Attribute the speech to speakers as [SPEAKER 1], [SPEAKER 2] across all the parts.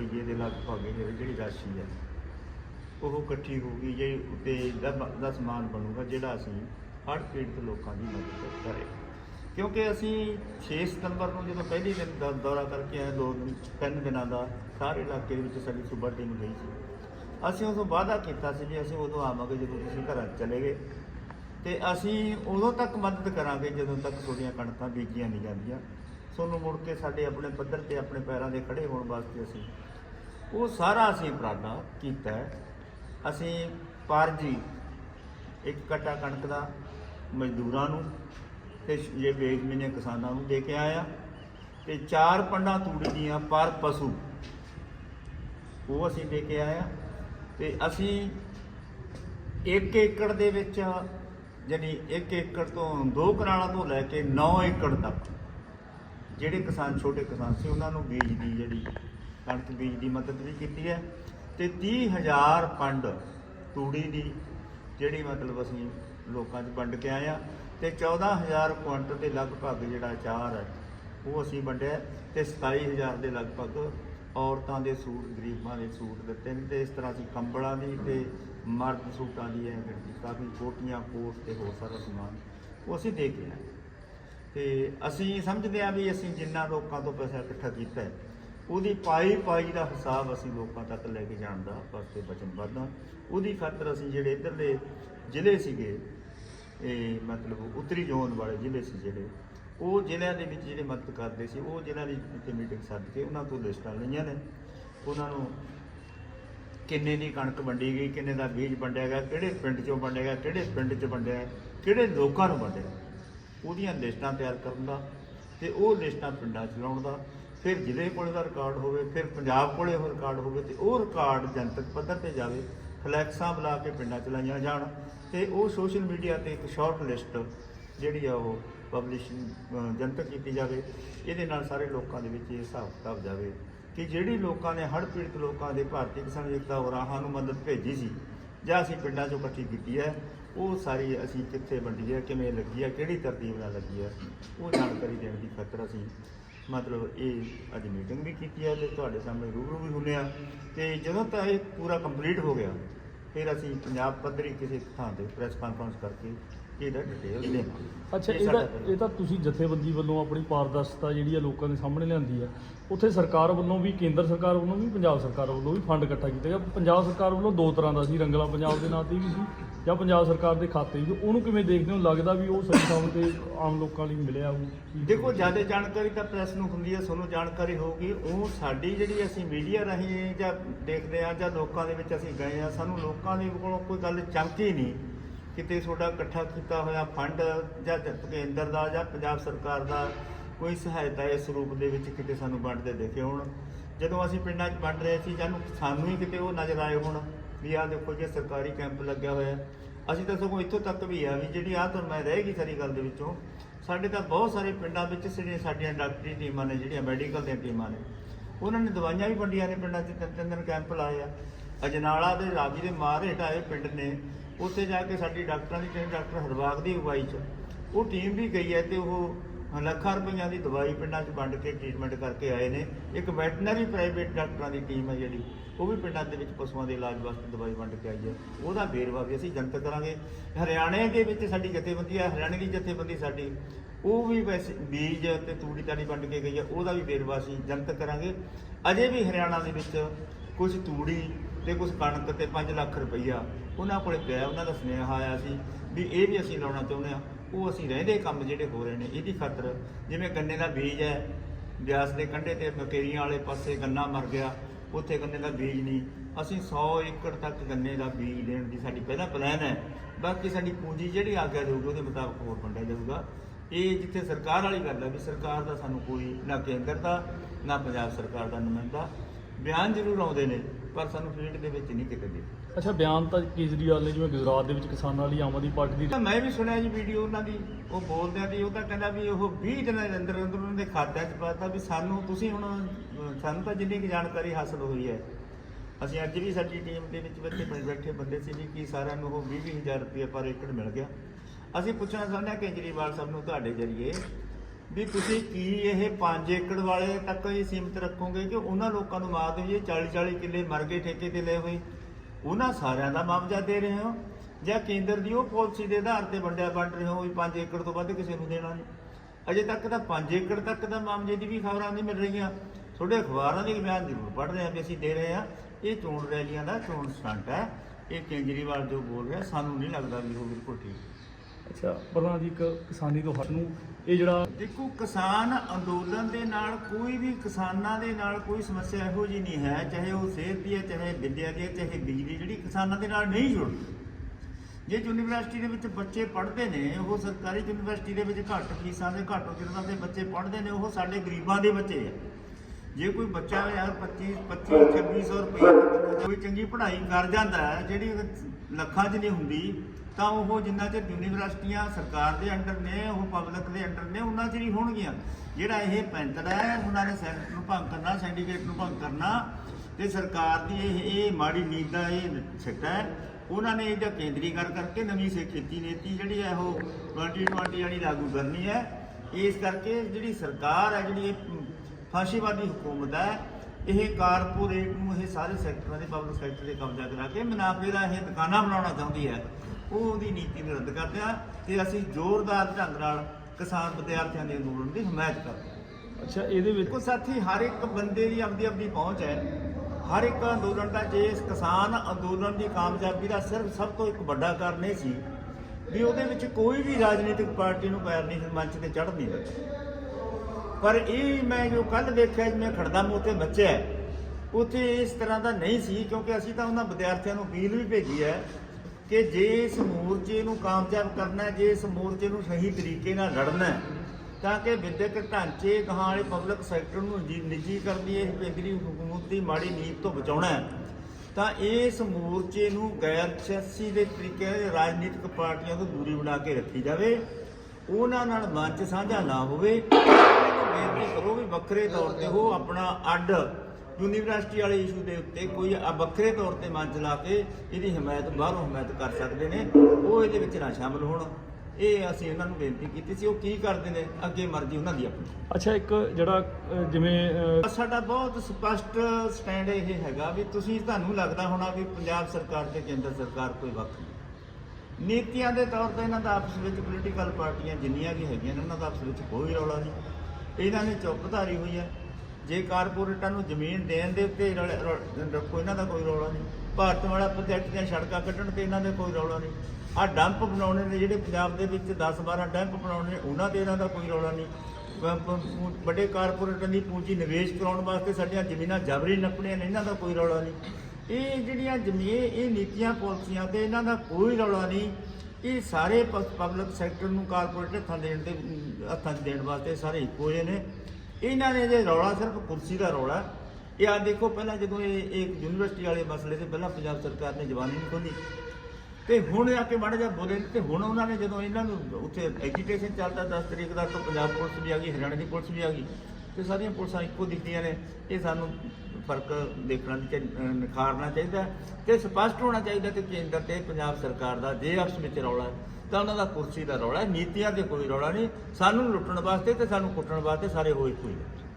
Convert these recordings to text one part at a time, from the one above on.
[SPEAKER 1] ਰੁਪਏ ਦੇ ਲਗਭਗ ਇਹ ਜਿਹੜੀ ਰਾਸ਼ੀ ਹੈ, ਉਹ ਇਕੱਠੀ ਹੋਊਗੀ ਜੇ ਉੱਤੇ ਦਾ ਦਾ ਸਮਾਨ ਬਣੂਗਾ ਜਿਹੜਾ ਅਸੀਂ ਹੜ੍ਹ ਪੀੜਤ ਲੋਕਾਂ ਦੀ ਮਦਦ ਕਰੇ। ਕਿਉਂਕਿ ਅਸੀਂ 6 ਸਤੰਬਰ ਨੂੰ ਜਦੋਂ ਪਹਿਲੀ ਦਿਨ ਦਾ ਦੌਰਾ ਕਰਕੇ ਆਏ, ਦੋ ਦਿਨ, ਤਿੰਨ ਦਿਨਾਂ ਦਾ ਸਾਰੇ ਇਲਾਕੇ ਦੇ ਵਿੱਚ ਸਾਡੀ ਸੂਬਾ ਟੀਮ ਗਈ ਸੀ। ਅਸੀਂ ਉਦੋਂ ਵਾਅਦਾ ਕੀਤਾ ਸੀ ਵੀ ਅਸੀਂ ਉਦੋਂ ਆਵਾਂਗੇ ਜਦੋਂ ਤੁਸੀਂ ਘਰਾਂ 'ਚ ਚਲੇ ਗਏ। ਤੇ ਅਸੀਂ ਉਦੋਂ ਤੱਕ ਮਦਦ ਕਰਾਂਗੇ ਜਦੋਂ ਤੱਕ ਤੁਹਾਡੀਆਂ ਕਣਕਾਂ ਬੀਜੀਆਂ ਨਹੀਂ ਜਾਂਦੀਆਂ। ਤੁਹਾਨੂੰ ਮੁੜ ਕੇ ਸਾਡੇ ਆਪਣੇ ਪੱਧਰ ਤੇ ਆਪਣੇ ਪੈਰਾਂ ਦੇ ਖੜੇ ਹੋਣ ਵਾਸਤੇ ਅਸੀਂ ਉਹ ਸਾਰਾ ਅਸੀਂ ਉਪਰਾਲਾ ਕੀਤਾ ਅਸੀਂ ਪਰ ਜੀ ਇੱਕ ਕਟਾ ਕਣਕ ਦਾ ਮਜ਼ਦੂਰਾਂ ਨੂੰ ਤੇ ਜੇ ਬੇਜ਼ਮੀਨੇ ਕਿਸਾਨਾਂ ਨੂੰ ਦੇ ਕੇ ਆਇਆ। ਤੇ ਚਾਰ ਪੰਡਾਂ ਤੂੜੀ ਦੀਆਂ ਪਰ ਪਸ਼ੂ ਉਹ ਅਸੀਂ ਦੇ ਕੇ ਆਇਆ। ਤੇ ਅਸੀਂ 1 ਏਕੜ ਦੇ ਵਿੱਚ ਯਾਨੀ 1 ਏਕੜ ਤੋਂ 2 ਕਨਾਲਾਂ ਤੋਂ ਲੈ ਕੇ 9 ਏਕੜ ਤੱਕ, ਜਿਹੜੇ ਕਿਸਾਨ, ਛੋਟੇ ਕਿਸਾਨ ਸੀ, ਉਹਨਾਂ ਨੂੰ ਬੀਜ ਦੀ ਜਿਹੜੀ ਕਣਕ ਬੀਜ ਦੀ ਮਦਦ ਵੀ ਕੀਤੀ ਹੈ ਤੇ 30000 ਪੰਡ ਤੂੜੀ ਦੀ, ਜਿਹੜੀ ਮਤਲਬ ਅਸੀਂ ਲੋਕਾਂ 'ਚ ਵੰਡ ਕੇ ਆਏ ਆ ਤੇ 14000 ਕੁਇੰਟਲ ਦੇ ਲਗਭਗ ਜਿਹੜਾ ਅਚਾਰ ਹੈ, ਉਹ ਅਸੀਂ ਵੰਡਿਆ ਤੇ 27000 ਦੇ ਲਗਭਗ ਔਰਤਾਂ ਦੇ ਸੂਟ, ਗਰੀਬਾਂ ਦੇ ਸੂਟ ਦਿੱਤੇ ਨੇ ਤੇ ਇਸ ਤਰ੍ਹਾਂ ਅਸੀਂ ਕੰਬਲਾਂ ਦੀ ਤੇ ਮਰਦ ਸੂਟਾਂ ਦੀ ਹੈ ਜਿਹੜੀ ਕਾਫੀ ਕੋਟੀਆਂ ਕੋਟ ਤੇ ਹੋਰ ਸਾਰਾ ਸਮਾਨ, ਉਹ ਅਸੀਂ ਦੇ ਕੇ ਆਏ। ਤੇ ਅਸੀਂ ਸਮਝਦੇ ਆ ਵੀ ਅਸੀਂ ਜਿੰਨਾ ਲੋਕਾਂ ਤੋਂ ਪੈਸਾ ਇਕੱਠਾ ਕੀਤਾ ਹੈ ਉਹਦੀ ਪਾਈ ਪਾਈ ਦਾ ਹਿਸਾਬ ਅਸੀਂ ਲੋਕਾਂ ਤੱਕ ਲੈ ਕੇ ਜਾਣ ਦਾ ਵਾਸਤੇ ਵਚਨਬੱਧ ਹਾਂ ਉਹਦੀ ਖਾਤਰ ਅਸੀਂ ਜਿਹੜੇ ਇਧਰਲੇ ਜ਼ਿਲ੍ਹੇ ਸੀਗੇ, ਇਹ ਮਤਲਬ ਉੱਤਰੀ ਜ਼ੋਨ ਵਾਲੇ ਜ਼ਿਲ੍ਹੇ ਸੀ ਜਿਹੜੇ, ਉਹ ਜ਼ਿਲ੍ਹਿਆਂ ਦੇ ਵਿੱਚ ਜਿਹੜੇ ਮਦਦ ਕਰਦੇ ਸੀ, ਉਹ ਜ਼ਿਲ੍ਹਿਆਂ ਦੀ ਇੱਥੇ ਮੀਟਿੰਗ ਸੱਦ ਕੇ ਉਹਨਾਂ ਤੋਂ ਲਿਸਟਾਂ ਲਈਆਂ ਨੇ। ਉਹਨਾਂ ਨੂੰ ਕਿੰਨੇ ਦੀ ਕਣਕ ਵੰਡੀ ਗਈ, ਕਿੰਨੇ ਦਾ ਬੀਜ ਵੰਡਿਆ ਗਿਆ, ਕਿਹੜੇ ਪਿੰਡ 'ਚੋਂ ਵੰਡਿਆ ਗਿਆ, ਕਿਹੜੇ ਪਿੰਡ 'ਚ ਵੰਡਿਆ ਕਿਹੜੇ ਲੋਕਾਂ ਨੂੰ ਵੰਡਿਆ ਉਹਦੀਆਂ ਲਿਸਟਾਂ ਤਿਆਰ ਕਰਨ ਦਾ ਤੇ ਉਹ ਲਿਸਟਾਂ ਪਿੰਡਾਂ 'ਚ ਲਾਉਣ ਦਾ। ਫਿਰ ਜ਼ਿਲ੍ਹੇ ਕੋਲੇ ਦਾ ਰਿਕਾਰਡ ਹੋਵੇ, ਫਿਰ ਪੰਜਾਬ ਕੋਲੇ ਉਹ ਰਿਕਾਰਡ ਹੋਵੇ ਤੇ ਉਹ ਰਿਕਾਰਡ ਜਨਤਕ ਪੱਧਰ ਤੇ ਜਾਵੇ, ਫਲੈਕਸਾਂ ਬੁਲਾ ਕੇ ਪਿੰਡਾਂ 'ਚ ਲਾਈਆਂ ਜਾਣ ਤੇ ਉਹ ਸੋਸ਼ਲ ਮੀਡੀਆ ਤੇ ਇੱਕ ਸ਼ਾਰਟ ਲਿਸਟ ਜਿਹੜੀ ਆ ਉਹ ਪਬਲਿਸ਼ ਜਨਤਕ ਕੀਤੀ ਜਾਵੇ, ਇਹਦੇ ਨਾਲ ਸਾਰੇ ਲੋਕਾਂ ਦੇ ਵਿੱਚ ਇਹ ਹਿਸਾਬ ਕਿਤਾਬ ਜਾਵੇ ਕਿ ਜਿਹੜੀ ਲੋਕਾਂ ਨੇ, ਹੜ੍ਹ ਪੀੜਤ ਲੋਕਾਂ ਦੇ ਭਾਰਤੀ ਕਿਸਾਨ ਏਕਤਾ ਉਰਾਹਾਂ ਨੂੰ ਮਦਦ ਭੇਜੀ ਸੀ ਜਾਂ ਅਸੀਂ ਪਿੰਡਾਂ 'ਚੋਂ ਇਕੱਠੀ ਕੀਤੀ ਹੈ, ਉਹ ਸਾਰੀ ਅਸੀਂ ਕਿੱਥੇ ਵੰਡੀ ਹੈ, ਕਿਵੇਂ ਲੱਗੀ ਹੈ, ਕਿਹੜੀ ਤਰਤੀਬ ਨਾਲ ਲੱਗੀ ਹੈ, ਉਹ ਜਾਣਕਾਰੀ ਦੇਣ ਦੀ ਖਾਤਰ ਅਸੀਂ ਮਤਲਬ ਇਹ ਅੱਜ ਮੀਟਿੰਗ ਵੀ ਕੀਤੀ ਹੈ ਤੇ ਤੁਹਾਡੇ ਸਾਹਮਣੇ ਰੂਬਰੂ ਵੀ ਹੁੰਦੇ ਆ। ਤੇ ਜਦੋਂ ਤਾਂ ਇਹ ਪੂਰਾ ਕੰਪਲੀਟ ਹੋ ਗਿਆ, ਫਿਰ ਅਸੀਂ ਪੰਜਾਬ ਪੱਧਰੀ ਕਿਸੇ ਥਾਂ ਤੇ ਪ੍ਰੈਸ ਕਾਨਫਰੰਸ ਕਰਕੇ ਇਹਦਾ ਡਿਟੇਲ ਦੇਵਾਂਗੇ
[SPEAKER 2] ਅੱਛਾ
[SPEAKER 1] ਇਹ
[SPEAKER 2] ਇਹਦਾ
[SPEAKER 1] ਸਾਡਾ
[SPEAKER 2] ਇਹ ਤਾਂ ਤੁਸੀਂ ਜਥੇਬੰਦੀ ਵੱਲੋਂ ਆਪਣੀ ਪਾਰਦਰਸ਼ਤਾ ਜਿਹੜੀ ਆ ਲੋਕਾਂ ਦੇ ਸਾਹਮਣੇ ਲਿਆਂਦੀ ਆ। ਉੱਥੇ ਸਰਕਾਰ ਵੱਲੋਂ ਵੀ ਕੇਂਦਰ ਸਰਕਾਰ ਵੱਲੋਂ ਵੀ ਪੰਜਾਬ ਸਰਕਾਰ ਵੱਲੋਂ ਵੀ ਫੰਡ ਇਕੱਠਾ ਕੀਤਾ ਗਿਆ ਪੰਜਾਬ ਸਰਕਾਰ ਵੱਲੋਂ ਦੋ ਤਰ੍ਹਾਂ ਦਾ ਸੀ ਰੰਗਲਾ ਪੰਜਾਬ ਦੇ ਨਾਂ ਤੇ ਵੀ ਸੀ ਜਾਂ ਪੰਜਾਬ ਸਰਕਾਰ ਦੇ ਖਾਤੇ ਵੀ ਉਹਨੂੰ ਕਿਵੇਂ ਦੇਖਦੇ ਹੋ? ਲੱਗਦਾ ਵੀ ਉਹ ਸਹੀ ਥਾਂ ਤੇ ਆਮ ਲੋਕਾਂ ਲਈ ਮਿਲਿਆ ਉਹ
[SPEAKER 1] ਦੇਖੋ ਜ਼ਿਆਦਾ ਜਾਣਕਾਰੀ ਤਾਂ ਪ੍ਰੈਸ ਨੂੰ ਹੁੰਦੀ ਹੈ ਤੁਹਾਨੂੰ ਜਾਣਕਾਰੀ ਹੋਊਗੀ। ਉਹ ਸਾਡੀ ਜਿਹੜੀ ਅਸੀਂ ਮੀਡੀਆ ਰਾਹੀਂ ਜਾਂ ਦੇਖਦੇ ਆ ਜਾਂ ਲੋਕਾਂ ਦੇ ਵਿੱਚ ਅਸੀਂ ਗਏ ਆ ਸਾਨੂੰ ਲੋਕਾਂ ਦੇ ਕੋਲੋਂ ਕੋਈ ਗੱਲ ਚਮਕੀ ਨਹੀਂ। ਕਿਤੇ ਤੁਹਾਡਾ ਇਕੱਠਾ ਕੀਤਾ ਹੋਇਆ ਫੰਡ ਜਾਂ ਕੇਂਦਰ ਦਾ ਜਾਂ ਪੰਜਾਬ ਸਰਕਾਰ ਦਾ ਕੋਈ ਸਹਾਇਤਾ ਇਸ ਰੂਪ ਦੇ ਵਿੱਚ ਕਿਤੇ ਸਾਨੂੰ ਵੰਡਦੇ ਦੇਖੇ ਹੋਣ। ਜਦੋਂ ਅਸੀਂ ਪਿੰਡਾਂ 'ਚ ਵੰਡ ਰਹੇ ਸੀ ਜਾਨੂੰ ਸਾਨੂੰ ਹੀ ਕਿਤੇ ਉਹ ਨਜ਼ਰ ਆਏ ਹੋਣ ਵੀ ਆਹ ਦੇਖੋ ਜੇ ਸਰਕਾਰੀ ਕੈਂਪ ਲੱਗਿਆ ਹੋਇਆ। ਅਸੀਂ ਤਾਂ ਸਗੋਂ ਇੱਥੋਂ ਤੱਕ ਵੀ ਆ ਵੀ ਜਿਹੜੀ ਆਹ ਤੁਹਾਨੂੰ ਮੈਂ ਰਹੇਗੀ ਸਾਰੀ ਗੱਲ ਦੇ ਵਿੱਚੋਂ, ਸਾਡੇ ਤਾਂ ਬਹੁਤ ਸਾਰੇ ਪਿੰਡਾਂ ਵਿੱਚ ਜਿਹੜੀਆਂ ਸਾਡੀਆਂ ਡਾਕਟਰੀ ਟੀਮਾਂ ਨੇ, ਜਿਹੜੀਆਂ ਮੈਡੀਕਲ ਦੀਆਂ ਟੀਮਾਂ ਨੇ, ਉਹਨਾਂ ਨੇ ਦਵਾਈਆਂ ਵੀ ਵੰਡੀਆਂ ਨੇ ਪਿੰਡਾਂ 'ਚ ਤਿੰਨ ਤਿੰਨ ਦਿਨ ਕੈਂਪ ਲਾਏ ਆ। ਅਜਨਾਲਾ ਦੇ ਰਾਜੀ ਦੇ ਮਾਰ ਹੇਠਾਂ ਇਹ ਪਿੰਡ ਨੇ ਉੱਥੇ ਜਾ ਕੇ ਸਾਡੀ ਡਾਕਟਰਾਂ ਦੀ ਟੀਮ, ਡਾਕਟਰ ਹਰਵਾਗ ਦੀ ਅਗਵਾਈ 'ਚ। ਉਹ ਟੀਮ ਵੀ ਗਈ ਹੈ ਤੇ ਉਹ ਲੱਖਾਂ ਰੁਪਈਆਂ ਦੀ ਦਵਾਈ ਪਿੰਡਾਂ 'ਚ ਵੰਡ ਕੇ ਟ੍ਰੀਟਮੈਂਟ ਕਰਕੇ ਆਏ ਨੇ। ਇੱਕ ਵੈਟਰਨਰੀ ਪ੍ਰਾਈਵੇਟ ਡਾਕਟਰਾਂ ਦੀ ਟੀਮ ਹੈ ਜਿਹੜੀ, ਉਹ ਵੀ ਪਿੰਡਾਂ ਦੇ ਵਿੱਚ ਪਸ਼ੂਆਂ ਦੇ ਇਲਾਜ ਵਾਸਤੇ ਦਵਾਈ ਵੰਡ ਕੇ ਆਈ ਹੈ। ਉਹਦਾ ਵੇਰਵਾ ਵੀ ਅਸੀਂ ਜਨਤਕ ਕਰਾਂਗੇ। ਹਰਿਆਣੇ ਦੇ ਵਿੱਚ ਸਾਡੀ ਜਥੇਬੰਦੀ ਹੈ, ਹਰਿਆਣੇ ਦੀ ਜਥੇਬੰਦੀ ਸਾਡੀ। ਉਹ ਵੀ ਵੈਸੇ ਬੀਜ ਤੇ ਤੂੜੀ ਤਾੜੀ ਵੰਡ ਕੇ ਗਈ ਹੈ, ਉਹਦਾ ਵੀ ਵੇਰਵਾ ਅਸੀਂ ਜਨਤਕ ਕਰਾਂਗੇ। ਅਜੇ ਵੀ ਹਰਿਆਣਾ ਦੇ ਵਿੱਚ ਕੁਝ ਤੂੜੀ ਤੇ ਕੁਝ ਕਣਕ ਤੇ 5 ਲੱਖ ਰੁਪਈਆ ਉਹਨਾਂ ਕੋਲੇ ਪਿਆ ਉਹਨਾਂ ਦਾ ਸੁਨੇਹਾ ਆਇਆ ਸੀ ਵੀ ਇਹ ਵੀ ਅਸੀਂ ਲਾਉਣਾ ਚਾਹੁੰਦੇ ਆ ਉਹ ਅਸੀਂ ਰਹਿੰਦੇ ਕੰਮ ਜਿਹੜੇ ਹੋ ਰਹੇ ਨੇ, ਇਹਦੀ ਖਾਤਰ ਜਿਵੇਂ ਗੰਨੇ ਦਾ ਬੀਜ ਹੈ, ਬਿਆਸ ਦੇ ਕੰਢੇ ਤੇ ਮਕੇਰੀਆਂ ਵਾਲੇ ਪਾਸੇ ਗੰਨਾ ਮਰ ਗਿਆ, ਉੱਥੇ ਗੰਨੇ ਦਾ ਬੀਜ ਨਹੀਂ। ਅਸੀਂ 100 ਏਕੜ ਤੱਕ ਗੰਨੇ ਦਾ ਬੀਜ ਦੇਣ ਦੀ ਸਾਡੀ ਪਹਿਲਾ ਪਲਾਨ ਹੈ। ਬਾਕੀ ਸਾਡੀ ਪੂੰਜੀ ਜਿਹੜੀ ਆਗਿਆ ਦੇਊਗੀ, ਉਹਦੇ ਮੁਤਾਬਕ ਹੋਰ ਵੰਡਿਆ ਜਾਊਗਾ। ਇਹ ਜਿੱਥੇ ਸਰਕਾਰ ਵਾਲੀ ਗੱਲ ਹੈ ਵੀ ਸਰਕਾਰ ਦਾ ਸਾਨੂੰ ਕੋਈ ਨਾ ਕੇਂਦਰ ਦਾ, ਨਾ ਪੰਜਾਬ ਸਰਕਾਰ ਦਾ ਨੁਮਾਇੰਦਾ। ਬਿਆਨ ਜ਼ਰੂਰ ਆਉਂਦੇ ਨੇ। ਪਰ ਸਾਨੂੰ ਫੀਲਡ ਦੇ ਵਿੱਚ ਨਹੀਂ ਕਿਤੇ ਦੇ
[SPEAKER 2] ਅੱਛਾ ਬਿਆਨ ਤਾਂ ਕੇਜਰੀਵਾਲ ਨੇ ਜਿਵੇਂ ਗੁਜਰਾਤ ਦੇ ਵਿੱਚ ਕਿਸਾਨਾਂ ਲਈ ਆਮ ਆਦਮੀ ਪਾਰਟੀ ਦੀ
[SPEAKER 1] ਮੈਂ ਵੀ ਸੁਣਿਆ ਜੀ ਵੀਡੀਓ ਉਹਨਾਂ ਦੀ ਉਹ ਬੋਲਦਿਆਂ ਦੀ ਉਹ ਤਾਂ ਕਹਿੰਦਾ ਵੀ ਉਹ 20 ਦਿਨਾਂ ਦੇ ਅੰਦਰ ਅੰਦਰ ਉਹਨਾਂ ਦੇ ਖਾਤਿਆਂ 'ਚ ਪਾਤਾ ਵੀ ਸਾਨੂੰ ਤੁਸੀਂ ਹੁਣ ਸਾਨੂੰ ਤਾਂ ਜਿੰਨੀ ਕੁ ਜਾਣਕਾਰੀ ਹਾਸਲ ਹੋਈ ਹੈ। ਅਸੀਂ ਅੱਜ ਵੀ ਸਾਡੀ ਟੀਮ ਦੇ ਵਿੱਚ ਬੱਚੇ ਬੈਠੇ ਬੰਦੇ ਸੀ ਵੀ ਕੀ ਸਾਰਿਆਂ ਨੂੰ ਉਹ 20 ਹਜ਼ਾਰ ਰੁਪਏ ਪਰ ਏਕੜ ਮਿਲ ਗਿਆ। ਅਸੀਂ ਪੁੱਛਣਾ ਚਾਹੁੰਦੇ ਹਾਂ ਕੇਜਰੀਵਾਲ ਸਾਹਿਬ ਨੂੰ ਤੁਹਾਡੇ ਜਰੀਏ ਵੀ ਤੁਸੀਂ ਕੀ ਇਹ 5 ਏਕੜ ਵਾਲੇ ਤੱਕ ਹੀ ਸੀਮਿਤ ਰੱਖੋਗੇ ਕਿ ਉਹਨਾਂ ਲੋਕਾਂ ਨੂੰ ਮਾਰ ਦਿਓ ਜੇ 40 40 ਕਿੱਲੇ ਮਰ ਗਏ, ਠੇਕੇ ਤੇ ਲਏ ਹੋਏ। ਉਹਨਾਂ ਸਾਰਿਆਂ ਦਾ ਮੁਆਵਜ਼ਾ ਦੇ ਰਹੇ ਹੋ? ਜਾਂ ਕੇਂਦਰ ਦੀ ਉਹ ਪਾਲਿਸੀ ਦੇ ਆਧਾਰ ਤੇ ਵੰਡਿਆ ਵੰਡ ਰਹੇ ਹੋ ਵੀ 5 ਏਕੜ ਤੋਂ ਵੱਧ ਕਿਸੇ ਨੂੰ ਦੇਣਾ ਨਹੀਂ? ਅਜੇ ਤੱਕ ਤਾਂ 5 ਏਕੜ ਤੱਕ ਦਾ ਮਾਮਜ਼ੇ ਦੀ ਵੀ ਖਬਰਾਂ ਨਹੀਂ ਮਿਲ ਰਹੀਆਂ। ਤੁਹਾਡੇ ਅਖਬਾਰਾਂ ਦੇ ਬਿਆਨ ਜ਼ਰੂਰ ਪੜ੍ਹ ਰਹੇ ਆ ਵੀ ਅਸੀਂ ਦੇ ਰਹੇ ਆ ਇਹ ਚੋਣ ਰੈਲੀਆਂ ਦਾ ਚੋਣ ਸਟੰਟ ਹੈ। ਇਹ ਕੇਜਰੀਵਾਲ ਜੋ ਬੋਲ ਰਿਹਾ, ਸਾਨੂੰ ਨਹੀਂ ਲੱਗਦਾ ਵੀ ਉਹ ਬਿਲਕੁਲ ਠੀਕ
[SPEAKER 2] ਅੱਛਾ ਪ੍ਰਧਾਨ ਜੀ ਇੱਕ ਕਿਸਾਨੀ ਤੋਂ ਹਟ ਨੂੰ, ਇਹ ਜਿਹੜਾ
[SPEAKER 1] ਦੇਖੋ, ਕਿਸਾਨ ਅੰਦੋਲਨ ਦੇ ਨਾਲ, ਕੋਈ ਵੀ ਕਿਸਾਨਾਂ ਦੇ ਨਾਲ ਕੋਈ ਸਮੱਸਿਆ ਇਹੋ ਜੀ ਨਹੀਂ ਹੈ, ਚਾਹੇ ਉਹ ਸਿਹਤ ਦੀ ਹੈ, ਚਾਹੇ ਵਿੱਦਿਆ ਦੀ ਹੈ, ਚਾਹੇ ਬਿਜਲੀ, ਜਿਹੜੀ ਕਿਸਾਨਾਂ ਦੇ ਨਾਲ ਨਹੀਂ ਜੁੜਦੀ। ਜੇ ਯੂਨੀਵਰਸਿਟੀ ਦੇ ਵਿੱਚ ਬੱਚੇ ਪੜ੍ਹਦੇ ਨੇ, ਉਹ ਸਰਕਾਰੀ ਯੂਨੀਵਰਸਿਟੀ ਦੇ ਵਿੱਚ ਘੱਟ ਫੀਸਾਂ ਦੇ, ਘੱਟ ਉਜਰਤਾਂ ਦੇ ਬੱਚੇ ਪੜ੍ਹਦੇ ਨੇ, ਉਹ ਸਾਡੇ ਗਰੀਬਾਂ ਦੇ ਬੱਚੇ ਆ। ਜੇ ਕੋਈ ਬੱਚਾ ਯਾਰ 25 25 2600 ਰੁਪਏ ਦਾ ਕੋਈ ਚੰਗੀ ਪੜ੍ਹਾਈ ਕਰ ਜਾਂਦਾ ਹੈ, ਜਿਹੜੀ ਲੱਖਾਂ 'ਚ ਨਹੀਂ ਹੁੰਦੀ, ਤਾਂ ਉਹ ਜਿੰਨਾ ਚਿਰ ਯੂਨੀਵਰਸਿਟੀਆਂ ਸਰਕਾਰ ਦੇ ਅੰਡਰ ਨੇ, ਉਹ ਪਬਲਿਕ ਦੇ ਅੰਡਰ ਨੇ, ਉਹਨਾਂ 'ਚ ਨਹੀਂ ਹੋਣਗੀਆਂ। ਜਿਹੜਾ ਇਹ ਪੈਂਤੜਾ ਹੈ, ਉਹਨਾਂ ਨੇ ਸੈਂਟਰ ਨੂੰ ਭੰਗ ਕਰਨਾ ਸਿੰਡੀਕੇਟ ਨੂੰ ਭੰਗ ਕਰਨਾ, ਤੇ ਸਰਕਾਰ ਦੀ ਇਹ ਇਹ ਮਾੜੀ ਨੀਤ ਦਾ ਇਹ ਸਿੱਟਾ ਹੈ। ਉਹਨਾਂ ਨੇ ਇਹਦਾ ਕੇਂਦਰੀਕਰਨ ਕਰਕੇ ਨਵੀਂ ਸੇ ਖੇਤੀ ਨੀਤੀ ਜਿਹੜੀ ਹੈ, ਉਹ 2020 ਵਾਲੀ ਲਾਗੂ ਕਰਨੀ ਹੈ। ਇਸ ਕਰਕੇ ਜਿਹੜੀ ਸਰਕਾਰ ਹੈ, ਜਿਹੜੀ ਇਹ ਫਾਸ਼ੀਵਾਦੀ ਹਕੂਮਤ ਹੈ। ਇਹ ਕਾਰਪੋਰੇਟ ਨੂੰ ਇਹ ਸਾਰੇ ਸੈਕਟਰਾਂ ਦੇ ਪਬਲਿਕ ਸੈਕਟਰ ਦੇ ਕਬਜ਼ਾ ਕਰਾ ਕੇ ਮੁਨਾਫੇ ਦਾ ਇਹ ਦੁਕਾਨਾ ਬਣਾਉਣਾ ਚਾਹੁੰਦੀ ਹੈ। ਉਹ ਉਹਦੀ ਨੀਤੀ ਨੂੰ ਰੱਦ ਕਰਦੇ ਆ ਤੇ ਅਸੀਂ ਜ਼ੋਰਦਾਰ ਢੰਗ ਨਾਲ ਕਿਸਾਨ ਵਿਦਿਆਰਥੀਆਂ ਦੇ ਅੰਦੋਲਨ ਦੀ ਹਮਾਇਤ ਕਰਦੇ ਹਾਂ।
[SPEAKER 2] ਅੱਛਾ ਇਹਦੇ ਵਿੱਚ
[SPEAKER 1] ਦੇਖੋ ਸਾਥੀ ਹਰ ਇੱਕ ਬੰਦੇ ਦੀ ਆਪਦੀ ਆਪਦੀ ਪਹੁੰਚ ਹੈ। ਹਰ ਇੱਕ ਅੰਦੋਲਨ ਦਾ ਜੇ ਇਸ ਕਿਸਾਨ ਅੰਦੋਲਨ ਦੀ ਕਾਮਯਾਬੀ ਦਾ ਸਿਰਫ ਸਭ ਤੋਂ ਇੱਕ ਵੱਡਾ ਕਾਰਨ ਇਹ ਸੀ ਵੀ ਉਹਦੇ ਵਿੱਚ ਕੋਈ ਵੀ ਰਾਜਨੀਤਿਕ ਪਾਰਟੀ ਨੂੰ ਪੈਰ ਨਹੀਂ ਮੰਚ ਤੇ ਚੜ੍ਹ ਨਹੀਂ ਦਿੱਤਾ ਪਰ ਇਹ ਮੈਂ ਜੋ ਕੱਲ ਦੇਖਿਆ ਜਿਵੇਂ ਖੜਦਾ ਮੂੰਹ ਤੇ ਬੱਚਾ ਉੱਥੇ ਇਸ ਤਰ੍ਹਾਂ ਦਾ ਨਹੀਂ ਸੀ, ਕਿਉਂਕਿ ਅਸੀਂ ਤਾਂ ਉਹਨਾਂ ਵਿਦਿਆਰਥੀਆਂ ਨੂੰ ਅਪੀਲ ਵੀ ਭੇਜੀ ਹੈ ਕਿ ਜੇ ਇਸ ਮੋਰਚੇ ਨੂੰ ਕਾਮਯਾਬ ਕਰਨਾ ਹੈ, ਜੇ ਇਸ ਮੋਰਚੇ ਨੂੰ ਸਹੀ ਤਰੀਕੇ ਨਾਲ ਲੜਨਾ ਹੈ, ਤਾਂ ਕਿ ਵਿਦਿਅਕ ਢਾਂਚੇ, ਗਾਹਾਂ ਪਬਲਿਕ ਸੈਕਟਰ ਨੂੰ ਨਿੱਜੀਕਰਨ ਦੀ ਕਰਦੀ ਕੇਂਦਰੀ ਹਕੂਮਤ ਦੀ ਮਾੜੀ ਨੀਤ ਤੋਂ ਬਚਾਉਣਾ ਹੈ। ਤਾਂ ਇਸ ਮੋਰਚੇ ਨੂੰ ਗੈਰ ਸਿਆਸੀ ਦੇ ਤਰੀਕੇ ਰਾਜਨੀਤਿਕ ਪਾਰਟੀਆਂ ਤੋਂ ਦੂਰੀ ਬਣਾ ਕੇ ਰੱਖੀ ਜਾਵੇ, ਉਹਨਾਂ ਨਾਲ ਮੰਚ ਸਾਂਝਾ ਨਾ ਹੋਵੇ ਬੇਨਤੀ ਕਰੋ ਵੀ ਵੱਖਰੇ ਤੌਰ ਤੇ ਉਹ ਆਪਣਾ ਅੱਡ ਯੂਨੀਵਰਸਿਟੀ ਵਾਲੇ ਇਸ਼ੂ ਦੇ ਉੱਤੇ ਕੋਈ ਆ ਵੱਖਰੇ ਤੌਰ ਤੇ ਮੰਚ ਲਾ ਕੇ ਇਹਦੀ ਹਮਾਇਤ ਬਾਹਰੋਂ ਹਮਾਇਤ ਕਰ ਸਕਦੇ ਨੇ ਉਹ ਇਹਦੇ ਵਿੱਚ ਨਾ ਸ਼ਾਮਲ ਹੋਣ। ਇਹ ਅਸੀਂ ਉਹਨਾਂ ਨੂੰ ਬੇਨਤੀ ਕੀਤੀ ਸੀ ਉਹ ਕੀ ਕਰਦੇ ਨੇ ਅੱਗੇ ਮਰਜ਼ੀ ਉਹਨਾਂ ਦੀ ਆਪਣੀ।
[SPEAKER 2] ਅੱਛਾ ਇੱਕ ਜਿਹੜਾ ਜਿਵੇਂ
[SPEAKER 1] ਸਾਡਾ ਬਹੁਤ ਸਪਸ਼ਟ ਸਟੈਂਡ ਇਹ ਹੈਗਾ ਵੀ ਤੁਸੀਂ ਤੁਹਾਨੂੰ ਲੱਗਦਾ ਹੋਣਾ ਵੀ ਪੰਜਾਬ ਸਰਕਾਰ ਤੇ ਕੇਂਦਰ ਸਰਕਾਰ ਕੋਈ ਵੱਖ ਨਹੀਂ। ਨੀਤੀਆਂ ਦੇ ਤੌਰ ਤੇ ਇਹਨਾਂ ਦਾ ਆਪਸ ਵਿੱਚ ਪੋਲੀਟੀਕਲ ਪਾਰਟੀਆਂ ਜਿੰਨੀਆਂ ਵੀ ਹੈਗੀਆਂ ਨੇ ਉਹਨਾਂ ਦਾ ਆਪਸ ਵਿੱਚ ਕੋਈ ਰੌਲਾ ਨਹੀਂ। ਇਹਨਾਂ ਨੇ ਚੁੱਪ ਧਾਰੀ ਹੋਈ ਹੈ। ਜੇ ਕਾਰਪੋਰੇਟਾਂ ਨੂੰ ਜ਼ਮੀਨ ਦੇਣ ਦੇ ਉੱਤੇ ਰੌਲਾ- ਰੌ- ਰੱਖੋ, ਇਹਨਾਂ ਦਾ ਕੋਈ ਰੌਲਾ ਨਹੀਂ। ਭਾਰਤ ਵਾਲਾ ਪ੍ਰੋਜੈਕਟ ਦੀਆਂ ਸੜਕਾਂ ਕੱਢਣ ਤੇ ਇਹਨਾਂ ਦਾ ਕੋਈ ਰੌਲਾ ਨਹੀਂ। ਆ ਡੰਪ ਬਣਾਉਣੇ ਨੇ ਜਿਹੜੇ ਪੰਜਾਬ ਦੇ ਵਿੱਚ 10 12 ਡੰਪ ਬਣਾਉਣੇ ਨੇ, ਉਹਨਾਂ ਤੇ ਇਹਨਾਂ ਦਾ ਕੋਈ ਰੌਲਾ ਨਹੀਂ। ਵੱਡੇ ਕਾਰਪੋਰੇਟਾਂ ਦੀ ਪੂੰਜੀ ਨਿਵੇਸ਼ ਕਰਾਉਣ ਵਾਸਤੇ ਸਾਡੀਆਂ ਜ਼ਮੀਨਾਂ ਜਬਰੀ ਨੱਪਣੀਆਂ ਨੇ, ਇਹਨਾਂ ਦਾ ਕੋਈ ਰੌਲਾ ਨਹੀਂ। ਇਹ ਜਿਹੜੀਆਂ ਜ਼ਮੀਨ, ਇਹ ਨੀਤੀਆਂ, ਪਾਲਿਸੀਆਂ ਤੇ ਇਹਨਾਂ ਦਾ ਕੋਈ ਰੌਲਾ ਨਹੀਂ। ਇਹ ਸਾਰੇ ਪਬਲਿਕ ਸੈਕਟਰ ਨੂੰ ਕਾਰਪੋਰੇਟ ਹੱਥਾਂ ਦੇਣ ਦੇ ਹੱਥਾਂ 'ਚ ਦੇਣ ਵਾਸਤੇ ਸਾਰੇ ਇੱਕੋ ਜਿਹੇ ਨੇ। ਇਹਨਾਂ ਨੇ ਜੇ ਰੌਲਾ ਸਿਰਫ ਕੁਰਸੀ ਦਾ ਰੌਲਾ ਇਹ ਆ ਦੇਖੋ, ਪਹਿਲਾਂ ਜਦੋਂ ਇਹ ਇਹ ਯੂਨੀਵਰਸਿਟੀ ਵਾਲੇ ਮਸਲੇ ਤੇ ਪਹਿਲਾਂ ਪੰਜਾਬ ਸਰਕਾਰ ਨੇ ਜਵਾਨੀ ਨਹੀਂ ਖੋਲੀ ਤੇ ਹੁਣ ਆ ਕੇ ਮਾੜਾ ਜਿਹਾ ਬੋਲੇ ਨੇ, ਤੇ ਹੁਣ ਉਹਨਾਂ ਨੇ ਜਦੋਂ ਇਹਨਾਂ ਨੂੰ ਉੱਥੇ ਐਜੀਟੇਸ਼ਨ ਚੱਲਦਾ 10 ਤਰੀਕ ਦਾ ਤਾਂ ਪੰਜਾਬ ਪੁਲਿਸ ਵੀ ਆ ਗਈ, ਹਰਿਆਣਾ ਦੀ ਪੁਲਿਸ ਵੀ ਆ ਗਈ। ਤੇ ਸਾਰੀਆਂ ਪੁਲਿਸਾਂ ਇੱਕੋ ਦਿਖਦੀਆਂ ਨੇ ਇਹ ਸਾਨੂੰ ਫ਼ਰਕ ਦੇਖਣਾ ਚਾਹੀ- ਅਹ ਨਿਖਾਰਨਾ ਚਾਹੀਦਾ ਤੇ ਸਪਸ਼ਟ ਹੋਣਾ ਚਾਹੀਦਾ ਕਿ ਕੇਂਦਰ ਤੇ ਪੰਜਾਬ ਸਰਕਾਰ ਦਾ ਜੇ ਆਪਸ ਵਿੱਚ ਰੌਲਾ ਤਾਂ ਉਹਨਾਂ ਦਾ ਕੁਰਸੀ ਦਾ ਰੌਲਾ ਹੈ ਨੀਤੀਆਂ ਤੇ ਕੋਈ ਰੌਲਾ ਨਹੀਂ ਸਾਨੂੰ ਲੁੱਟਣ ਵਾਸਤੇ ਤੇ ਸਾਨੂੰ ਕੁੱਟਣ ਵਾਸਤੇ ਸਾਰੇ ਹੋਏ ਕੋਈ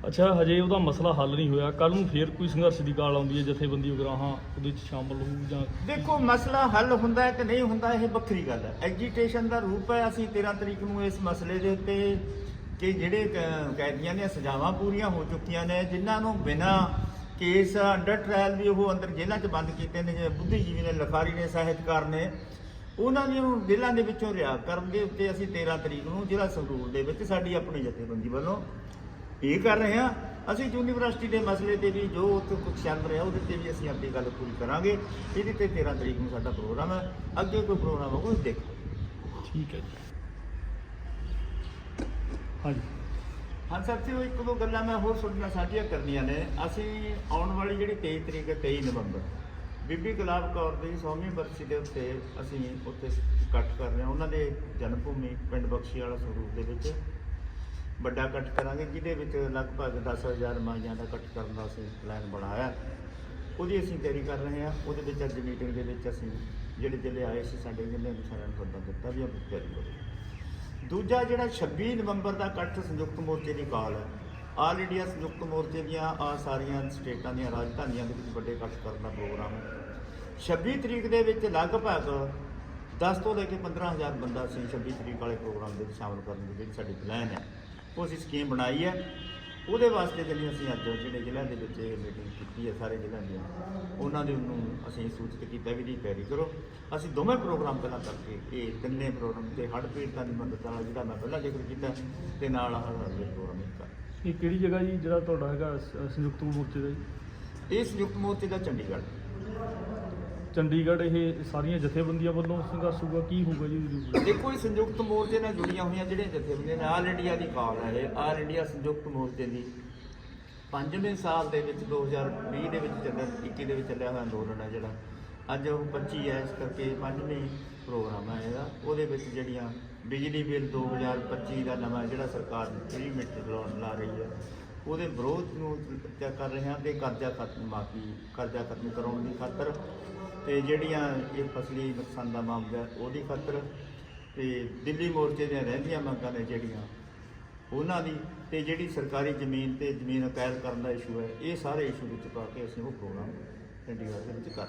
[SPEAKER 2] ਅੱਛਾ ਹਜੇ ਉਹਦਾ ਮਸਲਾ ਹੱਲ ਨਹੀਂ ਹੋਇਆ ਕੱਲ ਨੂੰ ਫੇਰ ਕੋਈ ਸੰਘਰਸ਼ ਦੀ ਕਾਲ ਆਉਂਦੀ ਹੈ ਜਥੇਬੰਦੀ ਉਗਰਾਹਾਂ ਉਹਦੇ ਵਿੱਚ ਸ਼ਾਮਲ ਹੋਊ ਜਾਂ
[SPEAKER 1] ਦੇਖੋ ਮਸਲਾ ਹੱਲ ਹੁੰਦਾ ਹੈ ਕਿ ਨਹੀਂ ਹੁੰਦਾ ਇਹ ਵੱਖਰੀ ਗੱਲ ਹੈ। ਐਜੀਟੇਸ਼ਨ ਦਾ ਰੂਪ ਹੈ ਅਸੀਂ 13 ਤਰੀਕ ਨੂੰ ਇਸ ਮਸਲੇ ਦੇ ਉੱਤੇ ਕਿ ਜਿਹੜੇ ਕ- ਕੈਦੀਆਂ ਦੀਆਂ ਸਜ਼ਾਵਾਂ ਪੂਰੀਆਂ ਹੋ ਚੁੱਕੀਆਂ ਨੇ, ਜਿਨ੍ਹਾਂ ਨੂੰ ਬਿਨਾਂ ਕੇਸ ਅੰਡਰ ਟ੍ਰਾਇਲ ਵੀ ਉਹ ਅੰਦਰ ਜੇਲ੍ਹਾਂ 'ਚ ਬੰਦ ਕੀਤੇ ਨੇ, ਜਿਵੇਂ ਬੁੱਧੀਜੀਵੀ ਨੇ, ਲਿਖਾਰੀ ਨੇ, ਸਾਹਿਤਕਾਰ ਨੇ, ਉਹਨਾਂ ਦੀਆਂ ਨੂੰ ਜੇਲ੍ਹਾਂ ਦੇ ਵਿੱਚੋਂ ਰਿਹਾ ਕਰਨ ਦੇ ਉੱਤੇ ਅਸੀਂ 13 ਤਰੀਕ ਨੂੰ ਜ਼ਿਲ੍ਹਾ ਸੰਗਰੂਰ ਦੇ ਵਿੱਚ ਸਾਡੀ ਆਪਣੀ ਜਥੇਬੰਦੀ ਵੱਲੋਂ ਇਹ ਕਰ ਰਹੇ ਹਾਂ। ਅਸੀਂ ਯੂਨੀਵਰਸਿਟੀ ਦੇ ਮਸਲੇ ਤੇ ਵੀ ਜੋ ਉੱਥੇ ਕੁਝ ਚੱਲ ਰਿਹਾ, ਉਹਦੇ ਤੇ ਵੀ ਅਸੀਂ ਆਪਣੀ ਗੱਲ ਪੂਰੀ ਕਰਾਂਗੇ। ਇਹਦੇ ਤੇ 13 ਤਰੀਕ ਨੂੰ ਸਾਡਾ ਪ੍ਰੋਗਰਾਮ ਹੈ। ਅੱਗੇ ਕੋਈ ਪ੍ਰੋਗਰਾਮ ਹੋਊਗਾ ਉਹ ਦੇਖੋ।
[SPEAKER 2] ਠੀਕ ਹੈ ਜੀ। ਹਾਂਜੀ।
[SPEAKER 1] ਹਾਂ ਸਾਥੀਓ ਇੱਕ ਦੋ ਗੱਲਾਂ ਮੈਂ ਹੋਰ ਤੁਹਾਡੇ ਨਾਲ ਸਾਂਝੀਆਂ ਕਰਨੀਆਂ ਨੇ। ਅਸੀਂ ਆਉਣ ਵਾਲੀ ਜਿਹੜੀ 23 ਤਰੀਕ ਹੈ 23 ਨਵੰਬਰ, ਬੀਬੀ ਗੁਲਾਬ ਕੌਰ ਦੀ ਸੌਵੀਂ ਬਰਸੀ ਦੇ ਉੱਤੇ ਅਸੀਂ ਉੱਥੇ ਇਕੱਠ ਕਰ ਰਹੇ ਹਾਂ। ਉਹਨਾਂ ਦੇ ਜਨਮ ਭੂਮੀ ਪਿੰਡ ਬਖਸ਼ੀ ਵਾਲਾ ਸਰੂਪ ਦੇ ਵਿੱਚ ਵੱਡਾ ਇਕੱਠ ਕਰਾਂਗੇ, ਜਿਹਦੇ ਵਿੱਚ ਲਗਭਗ 10000 ਮਾਈਆਂ ਦਾ ਇਕੱਠ ਕਰਨ ਦਾ ਅਸੀਂ ਪਲਾਨ ਬਣਾਇਆ। ਉਹਦੀ ਅਸੀਂ ਤਿਆਰੀ ਕਰ ਰਹੇ ਹਾਂ। ਉਹਦੇ ਵਿੱਚ ਅੱਜ ਮੀਟਿੰਗ ਦੇ ਵਿੱਚ ਅਸੀਂ ਜਿਹੜੇ ਜ਼ਿਲ੍ਹੇ ਆਏ ਸੀ, ਸਾਡੇ ਜ਼ਿਲ੍ਹੇ ਨੂੰ ਸਾਰਿਆਂ ਨੂੰ ਸੱਦਾ ਦਿੱਤਾ ਵੀ ਆਪਾਂ ਤਿਆਰੀ ਕਰੋ ਦੂਜਾ ਜਿਹੜਾ 26 ਨਵੰਬਰ ਦਾ ਇਕੱਠ ਸੰਯੁਕਤ ਮੋਰਚੇ ਦੀ ਕਾਲ ਹੈ ਆਲ ਇੰਡੀਆ ਸੰਯੁਕਤ ਮੋਰਚੇ ਦੀਆਂ ਆ ਸਾਰੀਆਂ ਸਟੇਟਾਂ ਦੀਆਂ ਰਾਜਧਾਨੀਆਂ ਦੇ ਵਿੱਚ ਵੱਡੇ ਇਕੱਠ ਕਰਨ ਦਾ ਪ੍ਰੋਗਰਾਮ ਹੈ। 26 ਤਰੀਕ ਦੇ ਵਿੱਚ ਲਗਭਗ 10 ਤੋਂ ਲੈ ਕੇ 15000 ਬੰਦਾ ਅਸੀਂ 26 ਤਰੀਕ ਵਾਲੇ ਪ੍ਰੋਗਰਾਮ ਦੇ ਵਿੱਚ ਸ਼ਾਮਲ ਕਰਨ ਦੀ ਜਿਹੜੀ ਸਾਡੀ ਪਲਾਨ ਹੈ, ਉਹ ਅਸੀਂ ਸਕੀਮ ਬਣਾਈ ਹੈ। ਉਹਦੇ ਵਾਸਤੇ ਜਿਹੜੀ ਅਸੀਂ ਅੱਜ ਜਿਹੜੇ ਜ਼ਿਲ੍ਹਿਆਂ ਦੇ ਵਿੱਚ ਇਹ ਮੀਟਿੰਗ ਕੀਤੀ ਹੈ ਸਾਰੇ ਜ਼ਿਲ੍ਹਿਆਂ ਦੀਆਂ ਉਹਨਾਂ ਦੇ ਨੂੰ ਅਸੀਂ ਸੂਚਿਤ ਕੀਤਾ ਵੀ ਜੀ ਤਿਆਰੀ ਕਰੋ। ਅਸੀਂ ਦੋਵੇਂ ਪ੍ਰੋਗਰਾਮ ਪਹਿਲਾਂ ਕਰਕੇ ਇਹ ਤਿੰਨੇ ਪ੍ਰੋਗਰਾਮ ਤੇ ਹੜ੍ਹ ਪੀੜਤਾਂ ਦੀ ਮਦਦ ਵਾਲਾ ਜਿਹੜਾ ਮੈਂ ਪਹਿਲਾਂ ਜ਼ਿਕਰ ਕੀਤਾ ਤੇ ਨਾਲ ਆਹ ਵਾਲੇ ਪ੍ਰੋਗਰਾਮ ਕਰ
[SPEAKER 2] ਇਹ ਕਿਹੜੀ ਜਗ੍ਹਾ ਜੀ ਜਿਹੜਾ ਤੁਹਾਡਾ ਹੈਗਾ ਸੰਯੁਕਤ ਮੋਰਚੇ ਦਾ ਜੀ?
[SPEAKER 1] ਇਹ ਸੰਯੁਕਤ ਮੋਰਚੇ ਦਾ ਚੰਡੀਗੜ੍ਹ।
[SPEAKER 2] ਚੰਡੀਗੜ੍ਹ ਇਹ ਸਾਰੀਆਂ ਜਥੇਬੰਦੀਆਂ ਵੱਲੋਂ ਸੰਘਰਸ਼ ਹੋਊਗਾ, ਕੀ ਹੋਊਗਾ ਜੀ ਇਹਦੀ?
[SPEAKER 1] ਦੇਖੋ ਇਹ ਸੰਯੁਕਤ ਮੋਰਚੇ ਨਾਲ ਜੁੜੀਆਂ ਹੋਈਆਂ ਜਿਹੜੀਆਂ ਜਥੇਬੰਦੀਆਂ ਨੇ, ਆਲ ਇੰਡੀਆ ਦੀ ਕਾਲ ਹੈ ਇਹ, ਆਲ ਇੰਡੀਆ ਸੰਯੁਕਤ ਮੋਰਚੇ ਦੀ। ਪੰਜਵੇਂ ਸਾਲ ਦੇ ਵਿੱਚ 2020 ਦੇ ਵਿੱਚ ਚੱਲਿਆ 21 ਦੇ ਵਿੱਚ ਚੱਲਿਆ ਹੋਇਆ ਅੰਦੋਲਨ ਹੈ ਜਿਹੜਾ। ਅੱਜ ਉਹ 25 ਹੈ, ਇਸ ਕਰਕੇ ਪੰਜਵੇਂ ਪ੍ਰੋਗਰਾਮ ਹੈ ਇਹਦਾ। ਉਹਦੇ ਵਿੱਚ ਜਿਹੜੀਆਂ ਬਿਜਲੀ ਬਿੱਲ 2025 ਦਾ ਨਵਾਂ ਜਿਹੜਾ ਸਰਕਾਰ ਫ੍ਰੀ ਮੀਟਰ ਲਾਉਣ ਲਾ ਰਹੀ ਹੈ ਉਹਦੇ ਵਿਰੋਧ ਨੂੰ ਤੈਅ ਕਰ ਰਹੇ ਹਾਂ ਤੇ ਕਰਜ਼ਾ ਖਤਮ, ਮਾਫੀ, ਕਰਜ਼ਾ ਖਤਮ ਕਰਾਉਣ ਦੀ ਖਾਤਰ ਤੇ ਜਿਹੜੀਆਂ ਇਹ ਫਸਲੀ ਨੁਕਸਾਨ ਦਾ ਮਾਮਲਾ ਉਹਦੀ ਖਾਤਰ ਤੇ ਦਿੱਲੀ ਮੋਰਚੇ ਦੀਆਂ ਰਹਿੰਦੀਆਂ ਮੰਗਾਂ ਨੇ ਜਿਹੜੀਆਂ, ਉਹਨਾਂ ਦੀ ਤੇ ਜਿਹੜੀ ਸਰਕਾਰੀ ਜ਼ਮੀਨ ਤੇ ਜ਼ਮੀਨ ਅਕੈਦ ਕਰਨ ਦਾ ਇਸ਼ੂ ਹੈ, ਇਹ ਸਾਰੇ ਇਸ਼ੂ ਵਿੱਚ ਪਾ ਕੇ ਅਸੀਂ ਉਹ ਪ੍ਰੋਗਰਾਮ ਚੰਡੀਗੜ੍ਹ ਦੇ ਵਿੱਚ ਕਰ